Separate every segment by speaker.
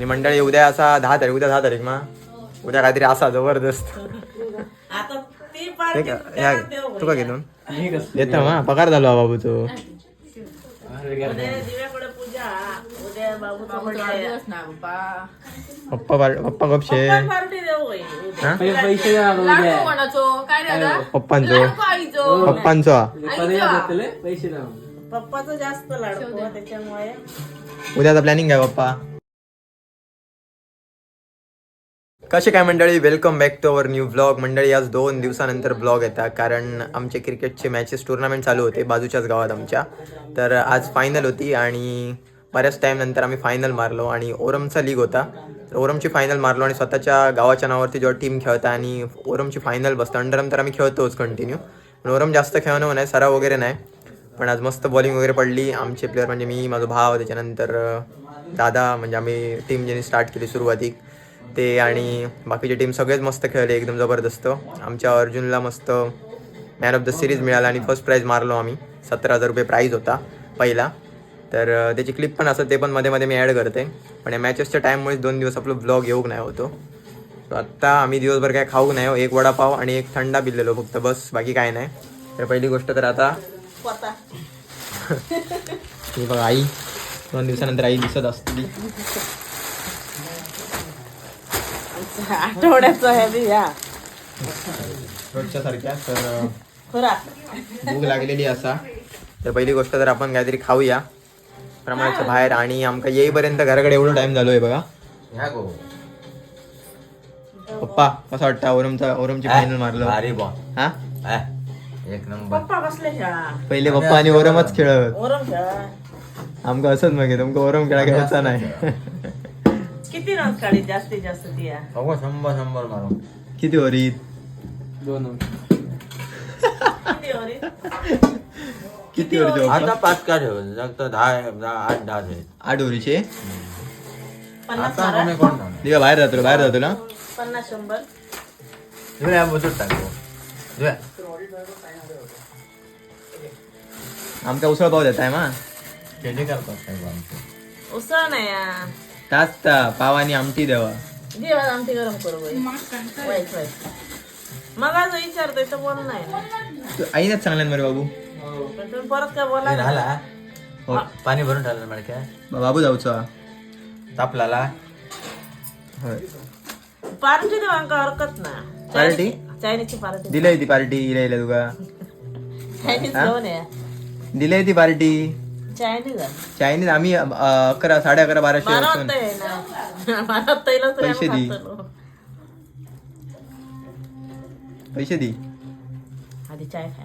Speaker 1: आणि मंडळी उद्या असा दहा तारीख उद्या दहा तारीख मग उद्या काहीतरी असा जबरदस्त.
Speaker 2: आता ती
Speaker 1: हे
Speaker 2: पार्टी
Speaker 1: का-
Speaker 2: त्याला
Speaker 1: या-
Speaker 2: देऊ
Speaker 1: तू का घेऊन येतो मग पगार झालो हा बाबू तू. पप्पा. पप्पा गपशे
Speaker 2: उद्या.
Speaker 1: हा?
Speaker 3: लाडू
Speaker 1: पप्पांचो.
Speaker 3: लाडू
Speaker 1: पप्पांचो.
Speaker 2: पप्पाचं जास्त लाडको त्याच्यामुळे.
Speaker 1: उद्याचा प्लॅनिंग आहे पप्पा. कसे काय मंडळी? Welcome back to our new blog मंडळी आज दोन दिवसानंतर ब्लॉग येतात कारण आमचे क्रिकेटचे मॅचेस टुर्नामेंट चालू होते बाजूच्याच गावात आमच्या. तर आज फायनल होती आणि बऱ्याच टाईम नंतर आम्ही फायनल मारलो आणि ओरमचा लीग होता. तर ओरमची फायनल मारलो आणि स्वतःच्या गावाच्या नावावरती जेव्हा टीम खेळता आणि ओरमची फायनल बसतं अंडरम तर आम्ही खेळतोच कंटिन्यू पण ओरम जास्त खेळणं नाही सराव वगैरे नाही. पण आज मस्त बॉलिंग वगैरे पडली. आमचे प्लेअर म्हणजे मी माझा भाव त्याच्यानंतर दादा म्हणजे आम्ही टीम ज्यांनी स्टार्ट केली सुरुवातीक. ते आणि बाकीचे टीम सगळेच मस्त खेळले एकदम जबरदस्त. आमच्या अर्जुनला मस्त मॅन ऑफ द सिरीज मिळाला आणि फर्स्ट प्राईज मारलो आम्ही. सतरा हजार रुपये प्राईज होता पहिला. तर त्याची क्लिप पण असं ते पण मध्ये मध्ये मी ॲड करते. पण या मॅचेसच्या टाईममुळेच दोन दिवस आपलं ब्लॉग येऊक नाही होतो. आत्ता आम्ही दिवसभर काय खाऊ नाही हो. एक वडापाव आणि एक थंडा पिलेलो फक्त बस बाकी काय नाही. तर पहिली गोष्ट तर आता बघा आई. दोन दिवसानंतर आई दिसत असते
Speaker 2: आठवड्याचं आहे बी या
Speaker 1: रोजच्या सारख्या तर भूक लागलेली असा. तर पहिली गोष्ट तर आपण काहीतरी खाऊया. प्रमाणाच्या बाहेर आणि आमका येईपर्यंत घराकडे एवढं टाइम झालोय बघा. पप्पा कसं वाटतं? ओरमचा ओरमची फायनल मारलं?
Speaker 4: भारी बॉ.
Speaker 1: हा?
Speaker 4: एक नंबर.
Speaker 2: पप्पा कसले खेळा.
Speaker 1: पहिले पप्पा आणि ओरमच खेळत.
Speaker 2: ओरम खेळा.
Speaker 1: आमका असंच मागे तुमका ओरम खेळा खेळायचा नाही.
Speaker 2: काढी जास्तीत जास्त ती या.
Speaker 4: अगो शंभर शंभर मारू.
Speaker 1: किती ओरीत
Speaker 5: दोन
Speaker 2: किती ओव्हरी?
Speaker 1: किती ओरीचे
Speaker 4: आता पाच का ठेव जास्त दहा दहा आठ दहा आहेत
Speaker 1: आठ ओरीचे
Speaker 2: पन्नास
Speaker 4: आता
Speaker 2: मारा.
Speaker 4: कोणी कोण नाही.
Speaker 1: दिवा बाहेर जातो बाहेर जातो ना?
Speaker 2: पन्नास शंभर.
Speaker 4: टाकतो जुया
Speaker 1: आमका उसळ पाव देताय मा.
Speaker 4: केली करतात आमचं.
Speaker 2: उसळ नाही या
Speaker 1: ताच ता पाव आणि आमटी देवा.
Speaker 2: जेवण आमटी गरम करू बाई. वाईट वाईट. विचारतोय तर बोल नाही ना.
Speaker 1: तू आईनच चांगल्या मरे बाबू.
Speaker 2: पण तुम्ही परत काय बोला
Speaker 4: हे
Speaker 2: ना.
Speaker 4: झाला
Speaker 1: हो
Speaker 4: पाणी भरून ठेवलं मला काय?
Speaker 1: बाबू जाऊचा
Speaker 4: तापलाला.
Speaker 1: होय.
Speaker 2: पार्टी देऊ का हरकत ना.
Speaker 1: पार्टी?
Speaker 2: चायनीजची पार्टी.
Speaker 1: दिलंय ती पार्टी इला इला तुका
Speaker 2: चायनीज
Speaker 1: हा?
Speaker 2: घेऊन या
Speaker 1: दिलंय ती पार्टी.
Speaker 2: चायनीज आहे.
Speaker 1: चायनीज आम्ही अं, अकरा साडे अकरा बाराशे वाजून
Speaker 2: तर
Speaker 1: पैसे
Speaker 2: आम्ही
Speaker 1: दे.
Speaker 2: खातो.
Speaker 1: पैसे दे
Speaker 2: आधी चाय खा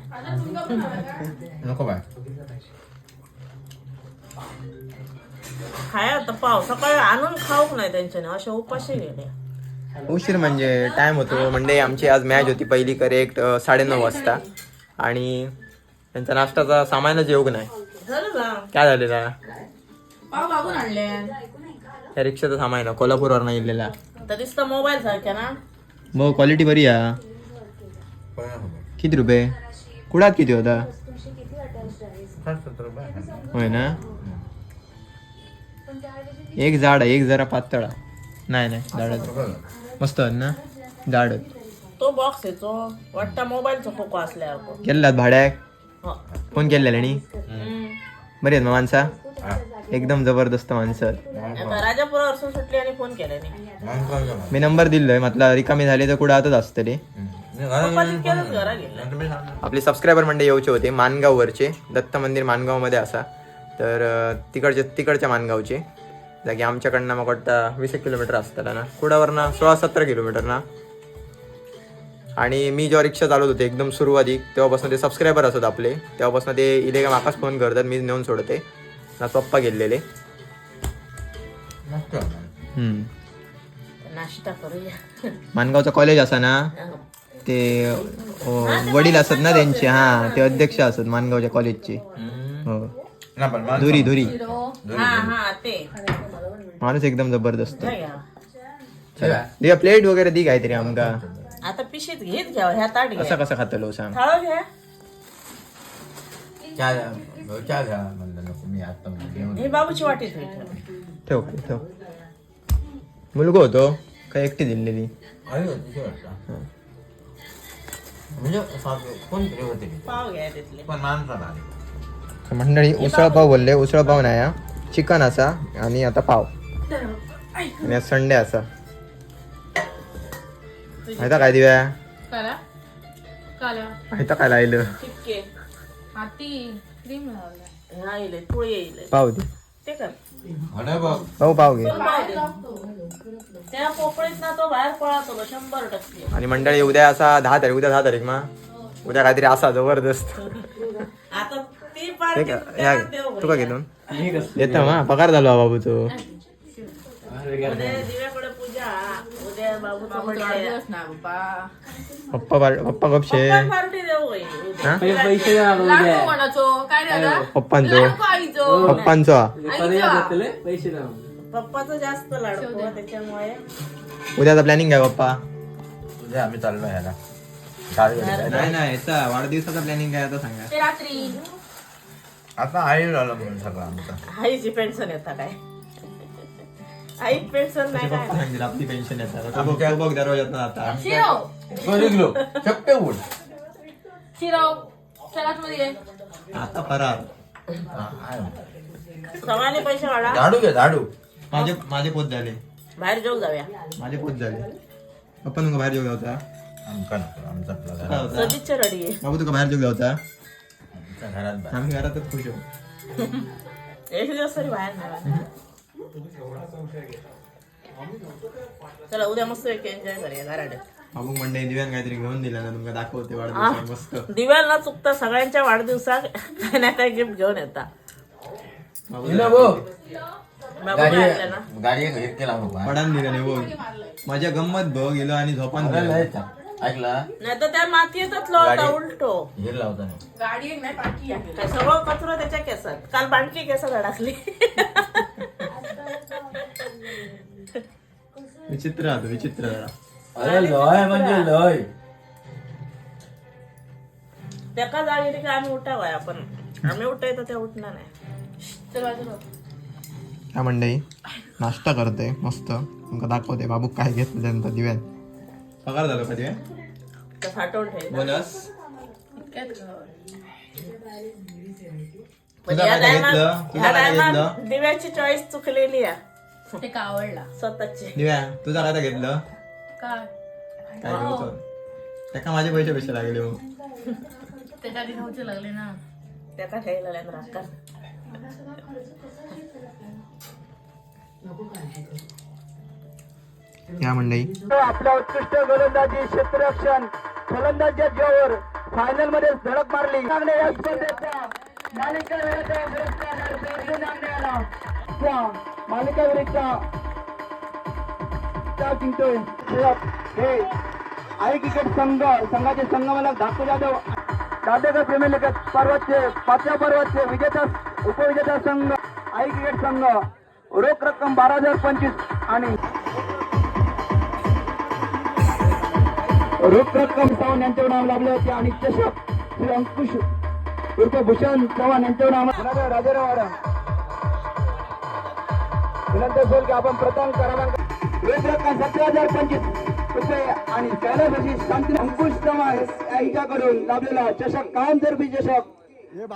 Speaker 4: नको बाय
Speaker 2: खाया तर पाव सकाळी आणून खाऊक नाही त्यांच्याने असे उपाशी गेले
Speaker 1: उशीर म्हणजे टाइम होतो म्हणजे आमची आज मॅच होती पहिली करेक्ट साडेनऊ वाजता आणि त्यांचा नाश्ताचा सामानच योग नाही काय झालेला
Speaker 3: पाव बाबून आणले
Speaker 1: त्या रिक्षाचा सामान आहे ना कोल्हापूरवर नाही इलेला
Speaker 2: तर दिसतं मोबाईल सारख्या ना
Speaker 1: मग क्वालिटी बरी आहे. किती रुपये कुडात किती होता. होय ना एक झाड आहे एक जरा पातळ. नाही नाही झाड. मस्त आहेत ना झाड.
Speaker 2: तो बॉक्स आहे तो वाटता मोबाईलचा खोको असल्यावर
Speaker 1: केलेलात भाड्याक. फोन केलेला नी. बरी आहेत मग माणसा. एकदम जबरदस्त माणसं
Speaker 2: राजापुरावर सुटली आणि फोन?
Speaker 1: मी नंबर दिलोय म्हटलं रिकामी झाली तर कुठं आतच असतं रे
Speaker 4: हम्म. मी घरात
Speaker 2: पप्पाची
Speaker 4: येऊन
Speaker 2: केलंच
Speaker 4: फोन
Speaker 2: घरा
Speaker 4: केला.
Speaker 2: गेलं
Speaker 4: नंतर मी सांगणार.
Speaker 1: आपले सबस्क्रायबर म्हणजे येऊचे होते मानगाववरचे दत्त मंदिर मानगावमध्ये असा तर तिकडचे तिकडच्या मानगावचे जागी आमच्याकडनं मग वाटतं वीस एक किलोमीटर असतात ना कुडावरनं सोळा सतरा किलोमीटर ना आणि मी जेव्हा रिक्षा चालवत होते एकदम सुरुवाती तेव्हापासून ते सबस्क्रायबर असत आपले. तेव्हापासून ते इले का माकाच फोन करतात मी नेऊन सोडते. ना पप्पा गेलेले. मानगावचं कॉलेज असा ना? ते अं, वडील असत ना त्यांचे हा ते अध्यक्ष असत मानगावच्या कॉलेजचे. हो. धुरी धुरी.
Speaker 2: हा हा ते.
Speaker 1: माणूस एकदम जबरदस्त. प्लेट वगैरे दी काहीतरी आमका.
Speaker 2: आता पिशीत घेत घ्या ह्या ताट
Speaker 1: कसं
Speaker 2: घ्या.
Speaker 1: कसं खातलो सांग
Speaker 2: थाळ घ्या.
Speaker 4: चहा द्या. भाऊ, चहा घ्या म्हणलं नको मी आता घेऊन
Speaker 2: हे बाबूची वाटी ठेव
Speaker 1: ठेव. ठेव मुलगो होतो का एकटी दिलेली?
Speaker 4: वाटतं. म्हणजे होते ते.
Speaker 2: पाव घ्या तिथले.
Speaker 4: पण माणसाला आली.
Speaker 1: तर मंडळी उसळ पाव बोलले उसळ पाव नाही हा. चिकन असा आणि आता पाव. आणि आज संडे असा. माहिती काय दिव्या?
Speaker 3: काला काला
Speaker 1: माहिती काय लायलं
Speaker 2: चिपके.
Speaker 3: हाती क्रीम लावला.
Speaker 2: हा येईल पोळी येईल
Speaker 1: पाव दे.
Speaker 2: ते कर.
Speaker 4: अरे बाप.
Speaker 1: पाव पाव घे.
Speaker 2: त्या पोपळीत ना तो बाहेर पळातो बघ, शंभर टक्के.
Speaker 1: आणि मंडळी उद्या असा दहा तारीख उद्या दहा तारीख मा? उद्या काहीतरी असा जबरदस्त.
Speaker 2: आता ती
Speaker 1: का
Speaker 2: त्याला
Speaker 1: या
Speaker 2: देऊ
Speaker 1: तू का घेतो देतो मा पगार झालो हा बाबू तू. पप्पा. पार-. हा?
Speaker 3: काय दादा?
Speaker 1: पप्पांचो. पप्पांचो हा.
Speaker 3: आईचो?
Speaker 2: पप्पाचं. जास्त लाडको त्याच्यामुळे.
Speaker 1: उद्याचा प्लॅनिंग आहे पप्पा?
Speaker 4: उद्या आम्ही चाललो ह्याला. गावी.
Speaker 1: नाही नाही याचा वाढदिवसाचा प्लॅनिंग काय आता सांगा.
Speaker 3: ते रात्री.
Speaker 4: आता आई झालं म्हणून सगळं आमचं.
Speaker 2: आईची पेन्शन येतं काय? आई पेन्शन नाही काय
Speaker 1: पप्पा सांगतील आपली पेन्शन येतात बघ तो बघ दरवाजात आता
Speaker 3: शिरवमध्ये
Speaker 1: आता फरार.
Speaker 2: सवाने पैसे वाढा
Speaker 4: झाडू घे झाडू
Speaker 1: माझे माझे पोत झाले
Speaker 2: बाहेर जेऊ जाऊया
Speaker 1: माझे पोत झाले पप्पा तुका बाहेर जेवला होता
Speaker 4: आमका नको आमचा आपला
Speaker 1: काय
Speaker 4: घरात
Speaker 1: होता
Speaker 2: सदिच्छा रडी आहे
Speaker 1: बाबू तुका बाहेर जेवला होता
Speaker 4: आमच्या घरात बाहेर.
Speaker 1: आम्ही घरातच खुश आहोत
Speaker 2: एक दिवस तरी बाहेर नाही चला उद्या मस्त एक एन्जॉय करूया
Speaker 1: दिव्यान काहीतरी घेऊन दिला ना तुमका दाखवते वाढदिवसात मस्त.
Speaker 2: दिव्याला न चुकता सगळ्यांच्या वाढदिवसात काही ना काही गिफ्ट घेऊन येता.
Speaker 1: बाबू
Speaker 4: हिनं बघ.
Speaker 2: बाबू
Speaker 4: गाडी
Speaker 2: काय आणलं ना.
Speaker 4: गाडी केला बाबा.
Speaker 1: पडान दिला नाही बघ माझ्या गंमत बघ गेलो आणि झोपान दिलं.
Speaker 4: ऐकला?
Speaker 2: नाही तर त्या मातीतच
Speaker 4: गाडी-
Speaker 2: उलटो.
Speaker 4: हे लावता नाही.
Speaker 3: गाडी एक नाही पाठी आहे.
Speaker 2: काय सगळं कचरा त्याच्या केसात. काल बाणकी केसात अडकली.
Speaker 1: विचित्र राहतो विचित्र जरा
Speaker 4: अरे लय म्हणजे लय.
Speaker 2: त्याका जागी की आम्ही उठावाय आपण. आम्ही उठायचं ते उठणार नाही.
Speaker 1: काय मंडई नाश्ता करते मस्त. तुमका दाखवते बाबू काय घेतलं त्यांचा दिव्यान पगार झालो का दिव्या
Speaker 2: तर साठवून ठेव
Speaker 1: बोनस? तुझा काय घेतलं? तुझा काय घेतलं?
Speaker 2: दिव्याची चॉईस चुकलेली आहे.
Speaker 3: ते का आवडला
Speaker 2: स्वतःची.
Speaker 1: दिव्या घेतलं.
Speaker 3: काय?
Speaker 1: काय त्याका माझे पैसे पैसे लागले मग
Speaker 3: त्याच्या आधी लागले ना.
Speaker 2: राखा
Speaker 1: या मंडई
Speaker 5: आपल्या उत्कृष्ट गोलंदाजी क्षेत्ररक्षण फलंदाजच्या जोर फायनलमध्ये धडक मारली. मागणे या स्पर्धेचा. मालिका वेळेचा पुरस्कार अर्जुन नागण्याला त्या मालिका वेळेचा जिंकतोय. हे आई क्रिकेट संघ संघाचे संघमालक धाकू जाधव. दादेकर प्रेमी लेखक पर्वतचे पाचव्या पर्वतचे विजेता उपविजेता संघ आई क्रिकेट संघ. रोख रक्कम बारा हजार पंचवीस आणि रोख रक्कम चव्हाण यांच्यावर नाव लाभले होते आणि चषक श्री अंकुश उर्फ भूषण चव्हाण यांच्यावर नाव राजाराव आडम. विनंती असेल की आपण प्रथम क्रमांक रोख रक्कम सतरा हजार पंचवीस रुपये आणि कैलास शांती अंकुश चव्हाण यांच्याकडून लाभलेला चषक कायमस्वरूपी चषक.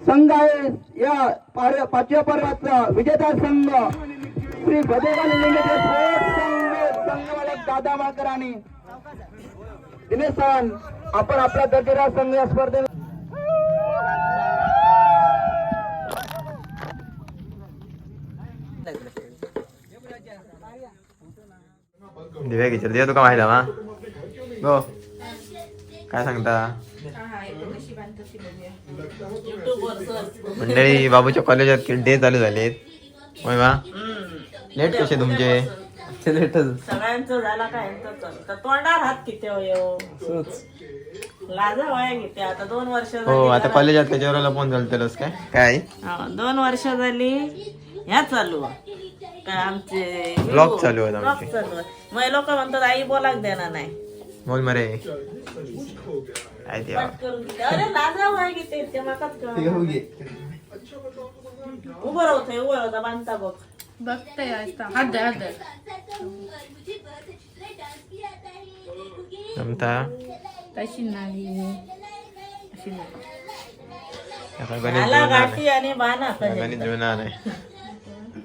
Speaker 5: संघ आहे या पाचव्या पर्वाचा विजेता संघ. श्री संघ दादा माकर आणि दिनेश चव्हाण आपण आपला दर्जेदार संघ या स्पर्धेत
Speaker 1: दिव्या किचर दिव्या तुका माहिती हा गो काय सांगता? मंडळी बाबूच्या कॉलेजात डे चालू झालेत? होय मा लेट कसे तुमचे?
Speaker 2: सगळ्यांचं झाला काय? तोंडावर हात किती हो? लाजा वया किती आता दोन वर्ष
Speaker 1: हो
Speaker 2: झाली
Speaker 1: आता कॉलेजात त्याच्यावर लपून चालतेलच काय? काय?
Speaker 2: दोन वर्ष झाली ह्या चालू आहे. काय आमचे
Speaker 1: Vlog चालू आहेत
Speaker 2: Vlog
Speaker 1: आमचे.
Speaker 2: चालू आहे. मग लोक म्हणतात आई बोलाक देणार नाही
Speaker 1: बोल मरे काय देवा
Speaker 2: कट करून दिले. अरे लाजा किती ते माकाच कळना. उभं राहतोय उभं राहता बांधता बघ
Speaker 3: बघते आता हात द्या हात द्या
Speaker 1: जमता
Speaker 3: तशी नाही अशी नाही
Speaker 1: आता गणेश
Speaker 2: आला
Speaker 1: जुळणार आहे.
Speaker 2: गाठी आणि बाणा.
Speaker 1: गणेश जुळणार आहे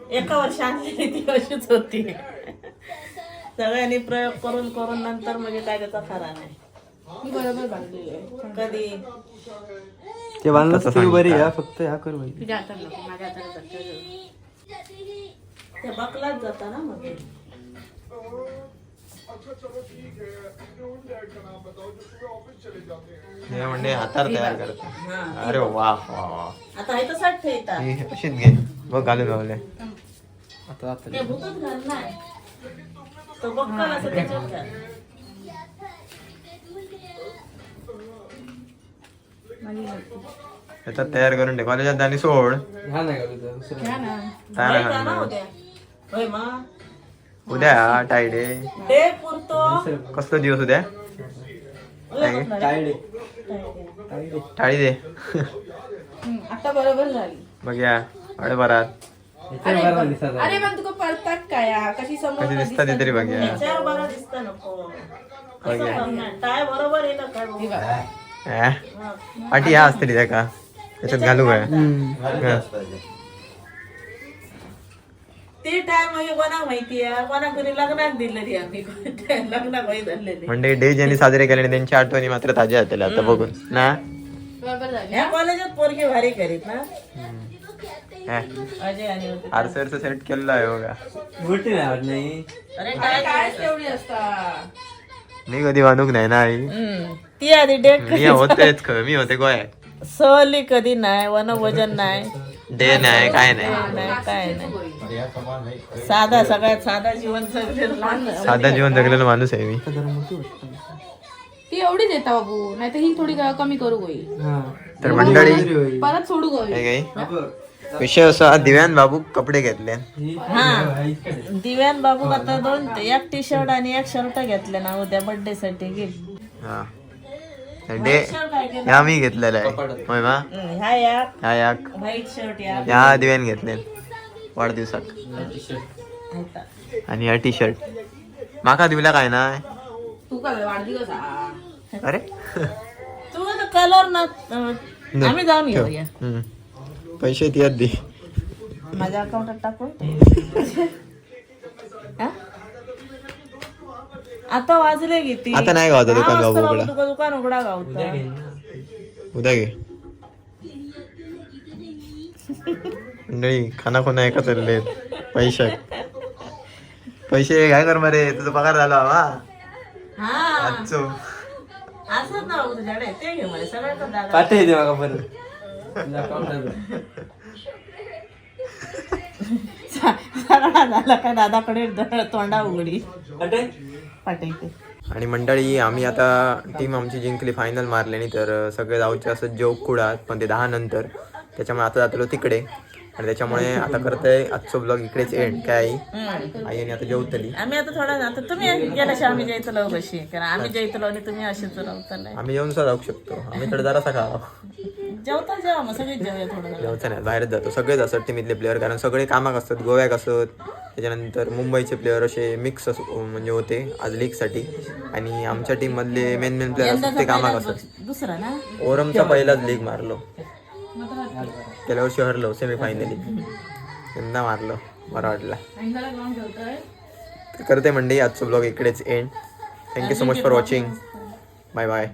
Speaker 2: एका वर्षांनी ती अशीच होती. सगळ्यांनी प्रयोग करून करून नंतर म्हणजे काय त्याचा खरा नाही.
Speaker 3: मी बरोबर बांधलेली आहे.
Speaker 2: कधी?
Speaker 5: ते बांधलं
Speaker 1: तसं
Speaker 5: तरी बरी
Speaker 1: सांगितलं.
Speaker 5: आहे फक्त ह्या कर बाई.
Speaker 3: तुझ्या हातात नको माझ्या जातं.
Speaker 2: ते बकलाच जाता ना मग ते.
Speaker 1: हे म्हणजे हातार तयार करते.
Speaker 2: हा.
Speaker 1: अरे वा वा वा.
Speaker 2: आता हे तर साठ
Speaker 1: ही अशीच घे. बघ घालून गावले
Speaker 5: आता आता
Speaker 2: ते भूतच घाल नाही. तो बक्कल असं त्याच्यात घाल.
Speaker 1: त्याच्यात तयार करून ठेव. कॉलेजात जाणी सोड.
Speaker 5: ह्या नाही का तुझं? दुसरं
Speaker 3: घ्या ना
Speaker 1: तयार
Speaker 2: नाही का ना. उद्या. होय मा.
Speaker 1: उद्या टायडे.
Speaker 2: डे पुरतो.
Speaker 1: कसलो दिवस उद्या?
Speaker 2: उद्या कुठला रे?
Speaker 5: टाळडे
Speaker 2: टाळी.
Speaker 1: टाळी दे
Speaker 3: हम्म, आता बरोबर झाली.
Speaker 1: बघूया. अडे बरात.
Speaker 3: अरे पण- अरे पण तुका पडतात काय हा? कशी समोर
Speaker 1: ते तरी
Speaker 2: बरं दिसतं नको. करणार. टाय बरोबर येतं काय बघू.
Speaker 1: अं? पाठी या असते त्या का? त्याच्यात घालू काय
Speaker 4: ते.
Speaker 2: टाय म्हणजे कोणाक माहिती आहे कोणाक तरी लग्नात दिलेली आम्ही. धरलेली
Speaker 1: म्हणजे डे ज्यांनी साजरे केले नाही त्यांची आठवणी मात्र ताज्या होत्या आता बघून. ना?
Speaker 3: बरोबर झाली.
Speaker 2: ह्या कॉलेजात पोरगी भारी करीत ना. आणि.
Speaker 1: आरसरचं सेट केलेलं आहे बघा
Speaker 5: गोष्टी नाही आवडत नाही
Speaker 2: अरे
Speaker 3: काय
Speaker 2: टाय
Speaker 3: तेवढी असता
Speaker 1: मी कधी वानूक नाही ना आई.
Speaker 2: ती आधी डेट
Speaker 1: मी होतेच ख- मी होते गोयात
Speaker 2: सहली कधी नाही वन वजन नाही
Speaker 1: डे नाही काय नाही
Speaker 2: नाही काय नाही साधा सगळ्यात साधा जीवन जगलेलं
Speaker 1: साधा जीवन जगलेला माणूस आहे मी
Speaker 3: ती एवढीच येता बाबू नाही तर ही थोडी कमी करू गई
Speaker 5: हा
Speaker 1: तर मंडळी
Speaker 3: परत सोडू गई
Speaker 1: हे विषय असा दिव्यान बाबू कपडे घेतले.
Speaker 2: हा. दिव्यान बाबू आता दोन एक टी शर्ट आणि एक शर्ट घेतले ना उद्या बर्थडे साठी गिफ्ट
Speaker 1: हा. डे ह्या मी घेतलेला आहे. होय मा
Speaker 2: ह्या एक.
Speaker 1: ह्या या
Speaker 2: व्हाईट शर्ट या.
Speaker 1: ह्या दिव्यान घेतले. वाढदिवसाक. आणि ह्या टी शर्ट माका दिवला काय
Speaker 3: हा.
Speaker 1: अरे.
Speaker 2: तू कलर ना अं, आम्ही जाऊन घेऊया.
Speaker 1: पैसे ती दे.
Speaker 2: माझ्या अकाउंटात टाकून. हा? आता वाजले किती?
Speaker 1: आता नाही गावता दुकान
Speaker 2: हा,
Speaker 1: उघडा.
Speaker 2: बाबू दुकान उघडा गावता.
Speaker 1: उद्या घे मंडळी खाना खुना एका चालले पैसे. पैसे काय कर मरे तुझा पगार झाला
Speaker 2: हा.
Speaker 1: आजचो.
Speaker 2: असंच ना बाबू तुझ्याकडे. ते घे मला सगळ्याचं दादा
Speaker 5: पाठी येते बघा
Speaker 2: झाला का दादाकडे तोंडा उघडी.
Speaker 1: आणि मंडळी आम्ही आता टीम आमची जिंकली फायनल मारल्याने तर सगळे जाऊचे असं जोक कुडात पण ते दहा नंतर. त्याच्यामुळे आता जातलो तिकडे. आणि त्याच्यामुळे आता करतोय आजचो ब्लॉग इकडेच एंड काय आई? आई आणि आता जेवतली.
Speaker 2: आम्ही आता थोडा आता तुम्ही गेल्याशिवाय आम्ही जायचलो कशी कारण आम्ही जायचलो आणि तुम्ही असेच
Speaker 1: आम्ही जेवून सुद्धा जाऊ शकतो. आम्ही तर जरासा खावा.
Speaker 2: जेवता जेवा मग सगळीच जेवूया थोडं थोडं.
Speaker 1: जेवचं नाही बाहेरच जातो. सगळेच असतात टीमीतले प्लेअर कारण सगळे कामाक असतात गोव्याक असत त्याच्यानंतर मुंबईचे प्लेअर असे मिक्स अस म्हणजे होते आज लीगसाठी आणि आमच्या टीम मधले मेन मेन प्लेअर असतात ते कामाक असतात.
Speaker 2: दुसरा ना?
Speaker 1: ओरमचा पहिलाच लीग मारलो. गेल्या वर्षी हरलो सेमी फायनली यंदा मारलो बरं वाटलं. तर करते मंडळी आजचं ब्लॉग इकडेच end thank you so much for watching bye bye